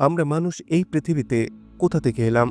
আমরা মানুষ এই পৃথিবীতে কোথা থেকে এলাম?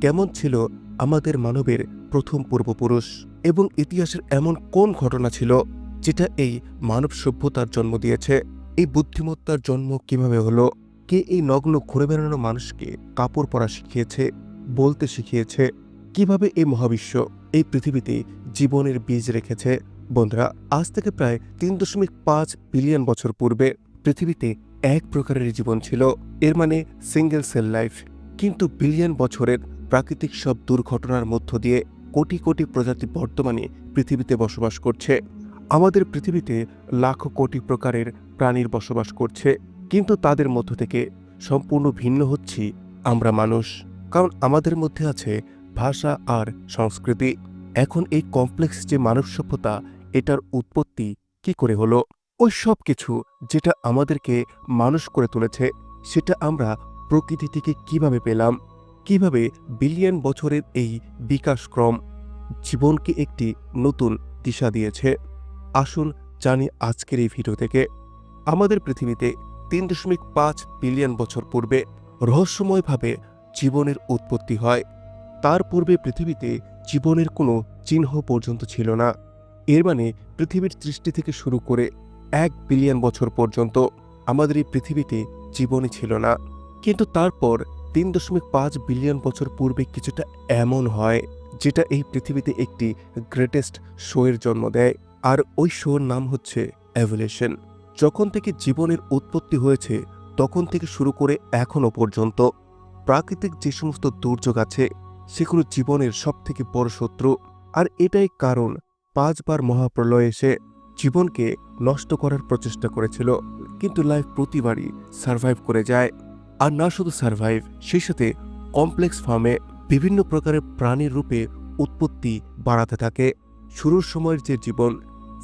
কেমন ছিল আমাদের মানবের প্রথম পূর্বপুরুষ? এবং ইতিহাসের এমন কোন ঘটনা ছিল যেটা এই মানব সভ্যতার জন্ম দিয়েছে? এই বুদ্ধিমত্তার জন্ম কীভাবে হলো? কে এই নগ্ন ঘুরে বেড়ানো মানুষকে কাপড় পরা শিখিয়েছে, বলতে শিখিয়েছে? কীভাবে এই মহাবিশ্ব এই পৃথিবীতে জীবনের বীজ রেখেছে? বন্ধুরা, আজ থেকে প্রায় তিন দশমিক পাঁচ বিলিয়ন বছর পূর্বে পৃথিবীতে এক প্রকারের জীবন ছিল, এর মানে সিঙ্গেল সেল লাইফ কিন্তু বিলিয়ন বছরের প্রাকৃতিক সব দুর্ঘটনার মধ্য দিয়ে কোটি কোটি প্রজাতি বর্তমানে পৃথিবীতে বসবাস করছে। আমাদের পৃথিবীতে লাখো কোটি প্রকারের প্রাণীর বসবাস করছে, কিন্তু তাদের মধ্য থেকে সম্পূর্ণ ভিন্ন হচ্ছি আমরা মানুষ। কারণ আমাদের মধ্যে আছে ভাষা আর সংস্কৃতি। এখন এই কমপ্লেক্স যে মানব সভ্যতা এটার উৎপত্তি কি করে হলো? ওই সব কিছু যেটা আমাদেরকে মানুষ করে তুলেছে, সেটা আমরা প্রকৃতি থেকে কীভাবে পেলাম, কীভাবে বিলিয়ন বছরের এই বিকাশক্রম জীবনকে একটি নতুন দিশা দিয়েছে। আসুন জানি আজকের এই ভিডিও থেকে আমাদের পৃথিবীতে তিন দশমিক পাঁচ বিলিয়ন বছর পূর্বে রহস্যময়ভাবে জীবনের উৎপত্তি হয়। তার পূর্বে পৃথিবীতে জীবনের কোনো চিহ্ন পর্যন্ত ছিল না। এর মানে পৃথিবীর সৃষ্টি থেকে শুরু করে এক বিলিয়ন বছর পর্যন্ত আমাদের এই পৃথিবীতে জীবনই ছিল না। কিন্তু তারপর তিন দশমিক পাঁচ বিলিয়ন বছর পূর্বে কিছুটা এমন হয়, যেটা এই পৃথিবীতে একটি গ্রেটেস্ট শোয়ের জন্ম দেয়। আর ওই শোর নাম হচ্ছে অ্যাভুলেশন যখন থেকে জীবনের উৎপত্তি হয়েছে, তখন থেকে শুরু করে এখনও পর্যন্ত প্রাকৃতিক যে সমস্ত দুর্যোগ আছে, সেগুলো জীবনের সবথেকে বড় শত্রু। আর এটাই কারণ পাঁচবার মহাপ্রলয় এসে জীবনকে নষ্ট করার প্রচেষ্টা করেছিল, কিন্তু লাইফ প্রতিবারই সার্ভাইভ করে যায়, আর না শুধু সার্ভাইভ সেই সাথে কমপ্লেক্স ফার্মে বিভিন্ন প্রকারের প্রাণীর রূপে উৎপত্তি বাড়াতে থাকে। শুরুর সময়ের যে জীবন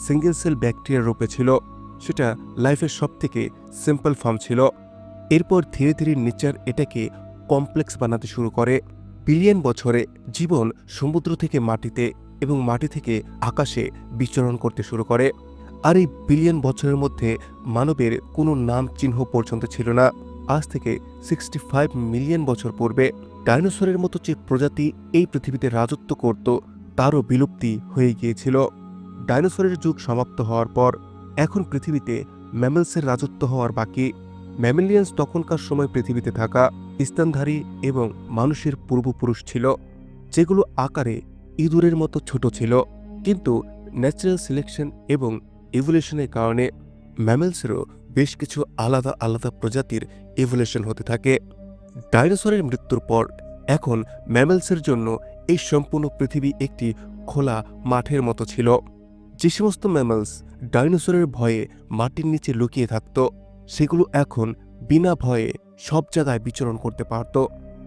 সিঙ্গেল সেল ব্যাকটেরিয়ার রূপে ছিল, সেটা লাইফের সবথেকে সিম্পল ফার্ম ছিল। এরপর ধীরে ধীরে নেচার এটাকে কমপ্লেক্স বানাতে শুরু করে। বিলিয়ন বছরে জীবন সমুদ্র থেকে মাটিতে এবং মাটি থেকে আকাশে বিচরণ করতে শুরু করে। আর এই বিলিয়ন বছরের মধ্যে মানবের কোনো নাম চিহ্ন পর্যন্ত ছিল না। আজ থেকে সিক্সটি ফাইভ মিলিয়ন বছর পূর্বে ডাইনোসরের মতো যে প্রজাতি এই পৃথিবীতে রাজত্ব করত, তারও বিলুপ্তি হয়ে গিয়েছিল। ডাইনোসরের যুগ সমাপ্ত হওয়ার পর এখন পৃথিবীতে ম্যামেলসের রাজত্ব হওয়ার বাকি। ম্যামেলিয়ান্স তখনকার সময় পৃথিবীতে থাকা, স্থানধারী এবং মানুষের পূর্বপুরুষ ছিল, যেগুলো আকারে ইঁদুরের মতো ছোট ছিল, কিন্তু ন্যাচারাল সিলেকশন এবং ইভলিউশনের কারণে ম্যামেলসেরও বেশ কিছু আলাদা আলাদা প্রজাতির ইভলিউশন হতে থাকে। ডাইনোসরের মৃত্যুর পর এখন ম্যামেলসের জন্য এই সম্পূর্ণ পৃথিবী একটি খোলা মাঠের মতো ছিল। যে সমস্ত ম্যামেলস ডাইনোসরের ভয়ে মাটির নিচে লুকিয়ে থাকত, সেগুলো এখন বিনা ভয়ে সব জায়গায় বিচরণ করতে পারত।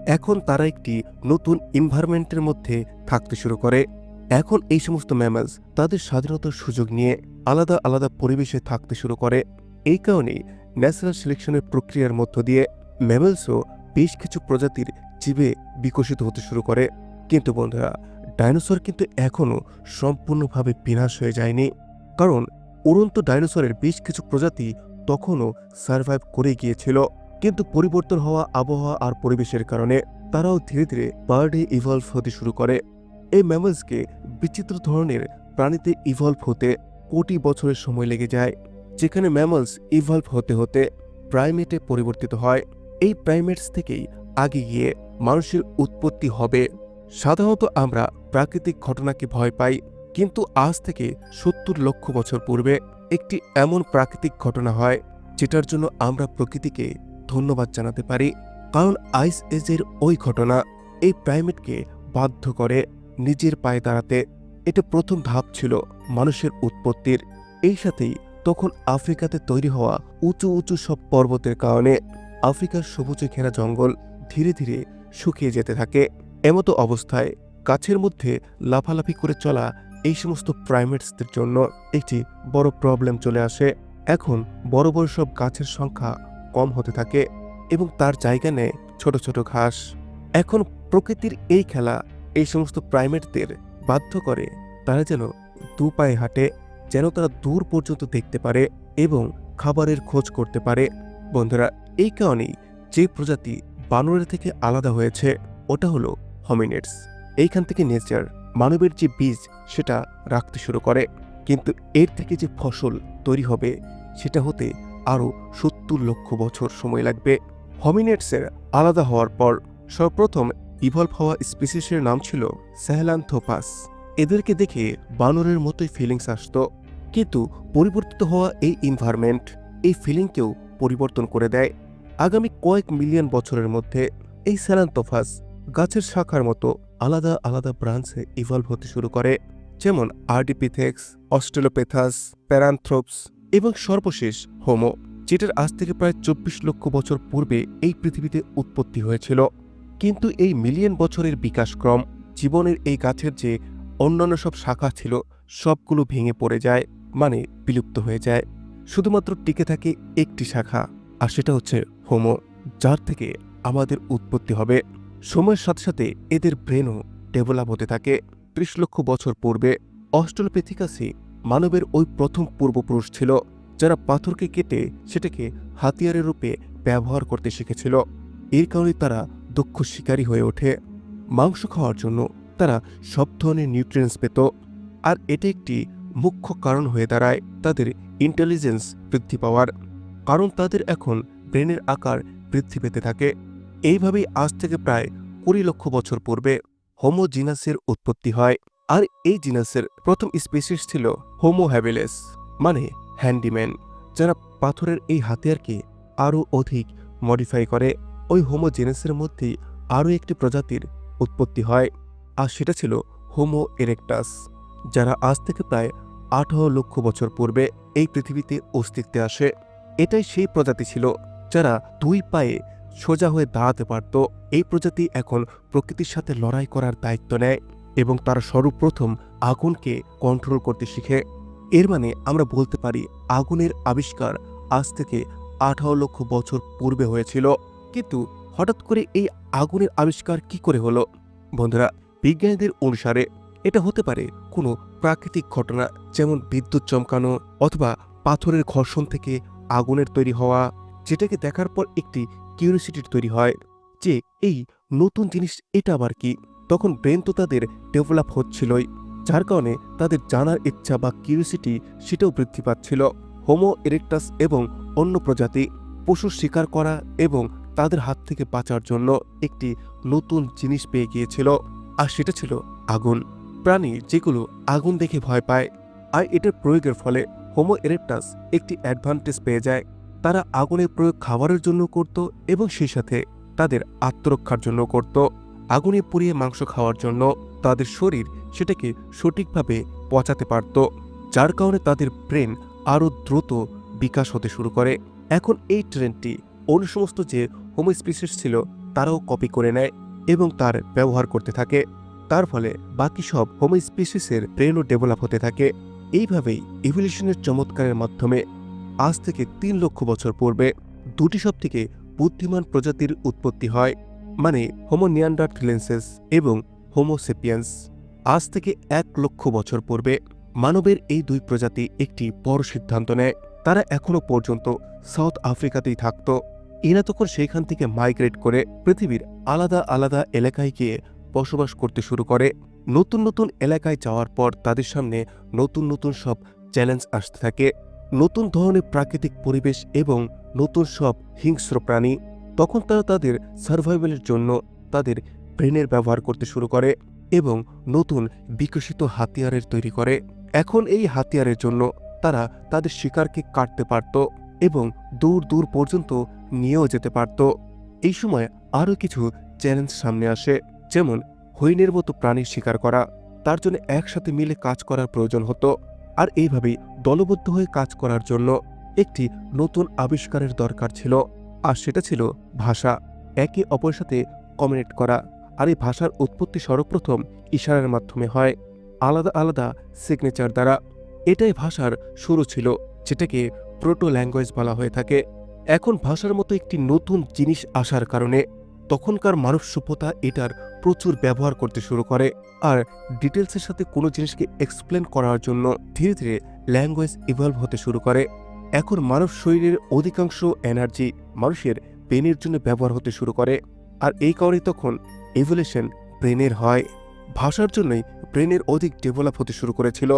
এখন তারা একটি নতুন এনভায়রনমেন্টের মধ্যে থাকতে শুরু করে। এখন এই সমস্ত ম্যামেলস তাদের স্বাধীনতার সুযোগ নিয়ে আলাদা আলাদা পরিবেশে থাকতে শুরু করে। এই কারণেই ন্যাচারাল সিলেকশনের প্রক্রিয়ার মধ্য দিয়ে ম্যামেলসও বেশ কিছু প্রজাতির জীবে বিকশিত হতে শুরু করে। কিন্তু বন্ধুরা ডাইনোসর কিন্তু এখনও সম্পূর্ণভাবে বিনাশ হয়ে যায়নি। কারণ উড়ন্ত ডাইনোসরের বেশ কিছু প্রজাতি তখনও সার্ভাইভ করে গিয়েছিল। কিন্তু পরিবর্তন হওয়া আবহাওয়া আর পরিবেশের কারণে তারাও ধীরে ধীরে বার্ডে ইভলভ হতে শুরু করে। এই ম্যামলসকে বিচিত্র ধরনের প্রাণীতে ইভলভ হতে কোটি বছরের সময় লেগে যায়, যেখানে ম্যামলস ইভলভ হতে হতে প্রাইমেটে পরিবর্তিত হয়। এই প্রাইমেটস থেকেই আগে গিয়ে মানুষের উৎপত্তি হবে। সাধারণত আমরা প্রাকৃতিক ঘটনাকে ভয় পাই, কিন্তু আজ থেকে সত্তর লক্ষ বছর পূর্বে একটি এমন প্রাকৃতিক ঘটনা হয়, যেটার জন্য আমরা প্রকৃতিকে ধন্যবাদ জানাতে পারি, কারণ আইস এজের ওই ঘটনা এই প্রাইমেটকে বাধ্য করে নিজের পায়ে দাঁড়াতে এটা প্রথম ধাপ ছিল মানুষের উৎপত্তির। এই সাথেই তখন আফ্রিকাতে তৈরি হওয়া উঁচু উঁচু সব পর্বতের কারণে আফ্রিকার সবুজে ঘেরা জঙ্গল ধীরে ধীরে শুকিয়ে যেতে থাকে। এমতো অবস্থায় গাছের মধ্যে লাফালাফি করে চলা এই সমস্ত প্রাইমেটসদের জন্য একটি বড় প্রবলেম চলে আসে। এখন বড় বড় সব গাছের সংখ্যা কম হতে থাকে এবং তার জায়গা নেয় ছোট ছোট ঘাস। এখন প্রকৃতির এই খেলা এই সমস্ত প্রাইমেটদের বাধ্য করে। তারা যেন দু পায়ে হাঁটে, যেন তারা দূর পর্যন্ত দেখতে পারে এবং খাবারের খোঁজ করতে পারে। বন্ধুরা, এই কারণেই যে প্রজাতি বানরের থেকে আলাদা হয়েছে, ওটা হলো হমিনেটস। এইখান থেকে নেচার, মানবের যে বীজ, সেটা রাখতে শুরু করে। কিন্তু এর থেকে যে ফসল তৈরি হবে, সেটা হতে আরও সত্তর লক্ষ বছর সময় লাগবে। হমিনেটসের আলাদা হওয়ার পর সর্বপ্রথম ইভলভ হওয়া স্পিসিসের নাম ছিল স্যাহলান্থোপাস এদেরকে দেখে বানরের মতোই ফিলিংস আসতো, কিন্তু পরিবর্তিত হওয়া এই ইনভারমেন্ট এই ফিলিংকেও পরিবর্তন করে দেয়। আগামী কয়েক মিলিয়ন বছরের মধ্যে এই স্যালান্থোফাস গাছের শাখার মতো আলাদা আলাদা ব্রাঞ্চে ইভলভ হতে শুরু করে, যেমন আর্ডিপিথেক্স অস্ট্রেলোপেথাস প্যারান্থ্রোপস এবং সর্বশেষ হোমো, যেটার আজ থেকে প্রায় চব্বিশ লক্ষ বছর পূর্বে এই পৃথিবীতে উৎপত্তি হয়েছিল। কিন্তু এই মিলিয়ন বছরের বিকাশক্রম, জীবনের এই গাছের যে অন্যান্য সব শাখা ছিল, সবগুলো ভেঙে পড়ে যায় মানে বিলুপ্ত হয়ে যায়। শুধুমাত্র টিকে থাকে একটি শাখা, আর সেটা হচ্ছে হোমো, যার থেকে আমাদের উৎপত্তি হবে। সময়ের সাথে সাথে এদের ব্রেনও ডেভেলপ হতে থাকে। ত্রিশ লক্ষ বছর পূর্বে অস্ট্রোপেথিকাসই মানবের ওই প্রথম পূর্বপুরুষ ছিল, যারা পাথরকে কেটে সেটাকে হাতিয়ারের রূপে ব্যবহার করতে শিখেছিল। এর কারণে তারা দক্ষ শিকারী হয়ে ওঠে। মাংস খাওয়ার জন্য তারা সব ধরনের নিউট্রিয়েন্টস পেত। আর এটা একটি মুখ্য কারণ হয়ে দাঁড়ায় তাদের ইন্টেলিজেন্স বৃদ্ধি পাওয়ার। কারণ তাদের এখন ব্রেনের আকার বৃদ্ধি পেতে থাকে। এইভাবেই আজ থেকে প্রায় কুড়ি লক্ষ বছর পূর্বে হোমো জিনাসের উৎপত্তি হয়। আর এই জিনাসের প্রথম স্পেসিস ছিল হোমো হ্যাবিলেস মানে হ্যান্ডিম্যান যারা পাথরের এই হাতিয়ারকে আরও অধিক মডিফাই করে। ওই হোমো জেনেসের মধ্যেই আরও একটি প্রজাতির উৎপত্তি হয়, আর সেটা ছিল হোমো এরেক্টাস যারা আজ থেকে প্রায় আঠারো লক্ষ বছর পূর্বে এই পৃথিবীতে অস্তিত্বে আসে। এটাই সেই প্রজাতি ছিল যারা দুই পায়ে সোজা হয়ে দাঁড়াতে পারত। এই প্রজাতি এখন প্রকৃতির সাথে লড়াই করার দায়িত্ব নেয়। এবং তারা সর্বপ্রথম আগুনকে কন্ট্রোল করতে শিখে। এর মানে আমরা বলতে পারি আগুনের আবিষ্কার আজ থেকে আঠারো লক্ষ বছর পূর্বে হয়েছিল। কিন্তু হঠাৎ করে এই আগুনের আবিষ্কার কি করে হলো? বন্ধুরা, বিজ্ঞানীদের অনুসারে এটা হতে পারে কোনো প্রাকৃতিক ঘটনা, যেমন বিদ্যুৎ চমকানো অথবা পাথরের ঘর্ষণ থেকে আগুনের তৈরি হওয়া, যেটাকে দেখার পর একটি কিউরিসিটির তৈরি হয় যে এই নতুন জিনিস এটা আবার কি? তখন ব্রেন তো তাদের ডেভেলপ হচ্ছিলই, যার কারণে তাদের জানার ইচ্ছা বা কিউরিসিটি সেটাও বৃদ্ধি পাচ্ছিল। হোমো এরেক্টাস এবং অন্য প্রজাতি, পশু শিকার করা এবং তাদের হাত থেকে বাঁচার জন্য একটি নতুন জিনিস পেয়ে গিয়েছিল, আর সেটা ছিল আগুন। প্রাণী যেগুলো আগুন দেখে ভয় পায়, আর এটার প্রয়োগের ফলে হোমো এরেক্টাস একটি অ্যাডভান্টেজ পেয়ে যায়। তারা আগুনের প্রয়োগ খাবারের জন্য করত এবং সেই সাথে তাদের আত্মরক্ষার জন্য করত। আগুনে পুড়িয়ে মাংস খাওয়ার জন্য তাদের শরীর সেটাকে সঠিকভাবে পচাতে পারত, যার কারণে তাদের ব্রেন আরও দ্রুত বিকাশ হতে শুরু করে। এখন এই ট্রেন্ডটি অন্য সমস্ত যে হোমোস্পিসিস ছিল তারাও কপি করে নেয় এবং তার ব্যবহার করতে থাকে। তার ফলে বাকি সব হোমোস্পিসিসের ব্রেনও ডেভেলপ হতে থাকে। এইভাবেই ইভলিউশনের চমৎকারের মাধ্যমে আজ থেকে তিন লক্ষ বছর পূর্বে দুটি সব থেকে বুদ্ধিমান প্রজাতির উৎপত্তি হয়। মানে হোমোনিয়ান্ডারথিলেন্সেস এবং হোমোসেপিয়ান্স আজ থেকে এক লক্ষ বছর পূর্বে মানবের এই দুই প্রজাতি একটি বড় সিদ্ধান্ত নেয়। তারা এখনও পর্যন্ত সাউথ আফ্রিকাতেই থাকত। এরা তখন সেইখান থেকে মাইগ্রেট করে পৃথিবীর আলাদা আলাদা এলাকায় গিয়ে বসবাস করতে শুরু করে। নতুন নতুন এলাকায় যাওয়ার পর তাদের সামনে নতুন নতুন সব চ্যালেঞ্জ আসতে থাকে। নতুন ধরনের প্রাকৃতিক পরিবেশ এবং নতুন সব হিংস্র প্রাণী তখন তারা তাদের সার্ভাইভালের জন্য তাদের ব্রেনের ব্যবহার করতে শুরু করে এবং নতুন বিকশিত হাতিয়ারের তৈরি করে। এখন এই হাতিয়ারের জন্য তারা তাদের শিকারকে কাটতে পারত এবং দূর দূর পর্যন্ত নিয়েও যেতে পারত। এই সময় আরও কিছু চ্যালেঞ্জ সামনে আসে, যেমন হরিণের মতো প্রাণীর শিকার করা। তার জন্য একসাথে মিলে কাজ করার প্রয়োজন হতো। আর এইভাবেই দলবদ্ধ হয়ে কাজ করার জন্য একটি নতুন আবিষ্কারের দরকার ছিল। আর সেটা ছিল ভাষা। একে অপরের সাথে কমিউনিকেট করা। আর এই ভাষার উৎপত্তি সর্বপ্রথম ইশারার মাধ্যমে হয়, আলাদা আলাদা সিগনেচার দ্বারা। এটাই ভাষার শুরু ছিল, যেটাকে প্রোটো ল্যাঙ্গুয়েজ বলা হয়ে থাকে। এখন ভাষার মতো একটি নতুন জিনিস আসার কারণে তখনকার মানব সভ্যতা এটার প্রচুর ব্যবহার করতে শুরু করে। আর ডিটেলসের সাথে কোনো জিনিসকে এক্সপ্লেন করার জন্য ধীরে ধীরে ল্যাঙ্গুয়েজ ইভলভ হতে শুরু করে। এখন মানব শরীরের অধিকাংশ এনার্জি মানুষের ব্রেনের জন্য ব্যবহার হতে শুরু করে, আর এই কারণে তখন এভলিউশন ব্রেনের হয়। ভাষার জন্যই ব্রেনের অধিক ডেভেলপ হতে শুরু করেছিল।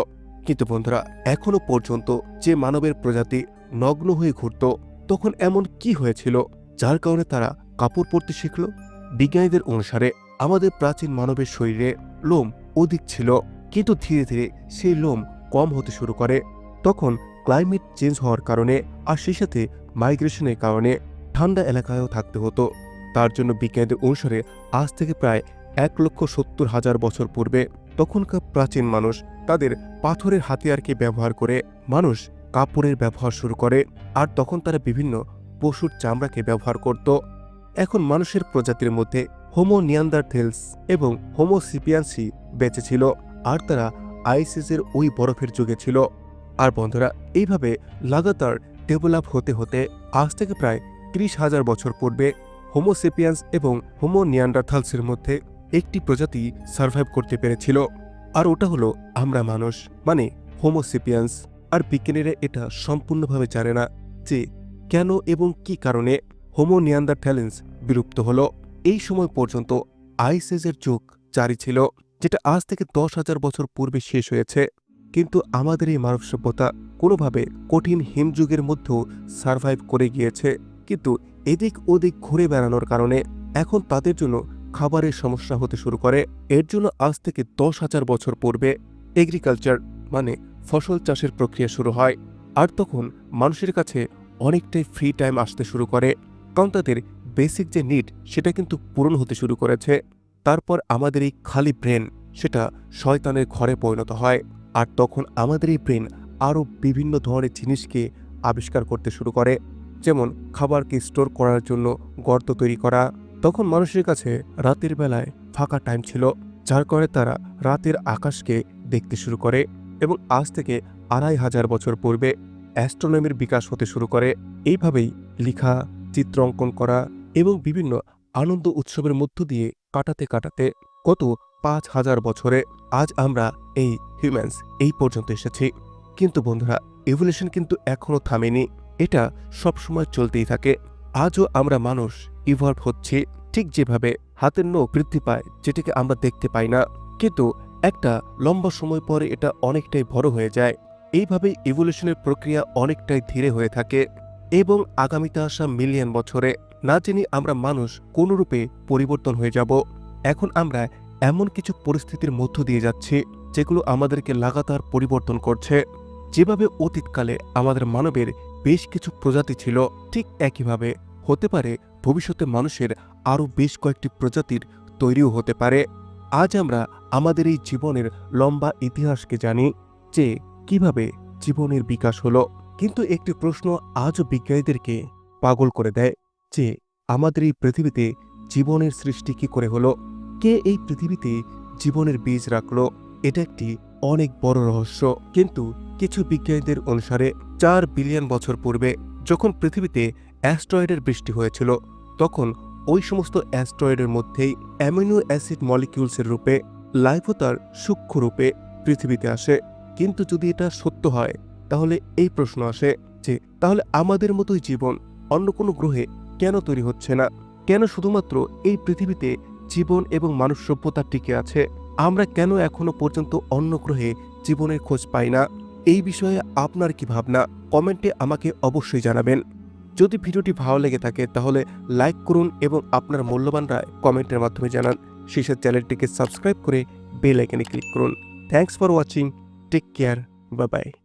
কিন্তু বন্ধুরা, এখনও পর্যন্ত যে মানবের প্রজাতি নগ্ন হয়ে ঘুরত, তখন এমন কি হয়েছিল, যার কারণে তারা কাপড় পরতে শিখল? বিজ্ঞানীদের অনুসারে আমাদের প্রাচীন মানবের শরীরে লোম অধিক ছিল, কিন্তু ধীরে ধীরে সেই লোম কম হতে শুরু করে। তখন ক্লাইমেট চেঞ্জ হওয়ার কারণে আর সেই সাথে মাইগ্রেশনের কারণে ঠান্ডা এলাকায়ও থাকতে হতো। তার জন্য বিজ্ঞানীদের অনুসারে আজ থেকে প্রায় এক লক্ষ সত্তর হাজার বছর পূর্বে তখনকার প্রাচীন মানুষ তাদের পাথরের হাতিয়ারকে ব্যবহার করে মানুষ কাপড়ের ব্যবহার শুরু করে আর তখন তারা বিভিন্ন পশুর চামড়াকে ব্যবহার করত। এখন মানুষের প্রজাতির মধ্যে হোমো নিয়ান্দারথেলস এবং হোমো সিপিয়ান্সি বেঁচে ছিল আর তারা আইসিসের ওই বরফের যুগে ছিল। আর বন্ধুরা, এইভাবে লাগাতার ডেভেলপ হতে হতে আজ থেকে প্রায় ত্রিশ হাজার বছর পূর্বে হোমোসেপিয়ান্স এবং হোমো নিয়ান্ডারথালসের মধ্যে একটি প্রজাতি সার্ভাইভ করতে পেরেছিল। আর ওটা হলো আমরা মানুষ মানে হোমোসেপিয়ান্স আর বিজ্ঞানীরা এটা সম্পূর্ণভাবে জানে না যে কেন এবং কি কারণে হোমো নিয়ান্ডারথ্যালেন্স বিলুপ্ত হল। এই সময় পর্যন্ত আইসেজের যুগ জারি ছিল, যেটা আজ থেকে দশ হাজার বছর পূর্বে শেষ হয়েছে। কিন্তু আমাদের এই মানব সভ্যতা কোনোভাবে কঠিন হিমযুগের মধ্যেও সার্ভাইভ করে গিয়েছে। কিন্তু এদিক ওদিক ঘুরে বেড়ানোর কারণে এখন তাদের জন্য খাবারের সমস্যা হতে শুরু করে। এর জন্য আজ থেকে দশ হাজার বছর পূর্বে এগ্রিকালচার মানে ফসল চাষের প্রক্রিয়া শুরু হয়। আর তখন মানুষের কাছে অনেকটাই ফ্রি টাইম আসতে শুরু করে। কারণ তাদের বেসিক যে নিড সেটা কিন্তু পূরণ হতে শুরু করেছে। তারপর আমাদের এই খালি ব্রেন সেটা শয়তানের ঘরে পরিণত হয়। আর তখন আমাদের এই ব্রেন আরও বিভিন্ন ধরনের জিনিসকে আবিষ্কার করতে শুরু করে। যেমন খাবারকে স্টোর করার জন্য গর্ত তৈরি করা। তখন মানুষের কাছে রাতের বেলায় ফাঁকা টাইম ছিল, যার কারণে তারা রাতের আকাশকে দেখতে শুরু করে এবং আজ থেকে আড়াই হাজার বছর পূর্বে অ্যাস্ট্রোনমির বিকাশ হতে শুরু করে। এইভাবেই লেখা, চিত্র অঙ্কন করা এবং বিভিন্ন আনন্দ উৎসবের মধ্য দিয়ে কাটাতে কাটাতে কত পাঁচ হাজার বছরে আজ আমরা এই হিউম্যান্স এই পর্যন্ত এসেছি। কিন্তু বন্ধুরা এভলিউশন কিন্তু এখনও থামেনি। এটা সবসময় চলতেই থাকে। আজও আমরা মানুষ ইভলভ হচ্ছি ঠিক যেভাবে হাতের নখ বৃদ্ধি পায় যেটিকে আমরা দেখতে পাই না। কিন্তু একটা লম্বা সময় পরে এটা অনেকটাই বড় হয়ে যায়। এইভাবে ইভলিউশনের প্রক্রিয়া অনেকটাই ধীরে হয়ে থাকে এবং আগামীতে আসা মিলিয়ন বছরে না জেনে আমরা মানুষ কোনরূপে পরিবর্তন হয়ে যাব। এখন আমরা এমন কিছু পরিস্থিতির মধ্য দিয়ে যাচ্ছি যেগুলো আমাদেরকে লাগাতার পরিবর্তন করছে। যেভাবে অতীতকালে আমাদের মানবের বেশ কিছু প্রজাতি ছিল, ঠিক একইভাবে হতে পারে ভবিষ্যতে মানুষের আরও বেশ কয়েকটি প্রজাতির তৈরিও হতে পারে। আজ আমরা আমাদের এই জীবনের লম্বা ইতিহাসকে জানি যে কীভাবে জীবনের বিকাশ হলো। কিন্তু একটি প্রশ্ন আজও বিজ্ঞানীদেরকে পাগল করে দেয় যে, আমাদের এই পৃথিবীতে জীবনের সৃষ্টি কি করে হলো? কে এই পৃথিবীতে জীবনের বীজ রাখল, এটা একটি অনেক বড় রহস্য। কিন্তু কিছু বিজ্ঞানীদের অনুসারে, চার বিলিয়ন বছর পূর্বে যখন পৃথিবীতে অ্যাস্ট্রয়েডের বৃষ্টি হয়েছিল, তখন ওই সমস্ত অ্যাস্ট্রয়েডের মধ্যেই অ্যামিনো অ্যাসিড মলিকিউলসের রূপে, লাইফতার সূক্ষ্ম রূপে পৃথিবীতে আসে। কিন্তু যদি এটা সত্য হয়, তাহলে এই প্রশ্ন আসে যে, তাহলে আমাদের মতোই জীবন অন্য কোনো গ্রহে কেন তৈরি হচ্ছে না? কেন শুধুমাত্র এই পৃথিবীতে জীবন এবং মানুষ সভ্যতা টিকে আছে। আমরা কেন এখনও পর্যন্ত অন্য গ্রহে জীবনের খোঁজ পাই না? এই বিষয়ে আপনার কি ভাবনা? কমেন্টে আমাকে অবশ্যই জানাবেন। যদি ভিডিওটি ভালো লেগে থাকে, তাহলে লাইক করুন এবং আপনার মূল্যবান রায় কমেন্টের মাধ্যমে জানান। শেষের চ্যানেলটিকে সাবস্ক্রাইব করে বেল আইকনে ক্লিক করুন। Thanks for watching take care bye bye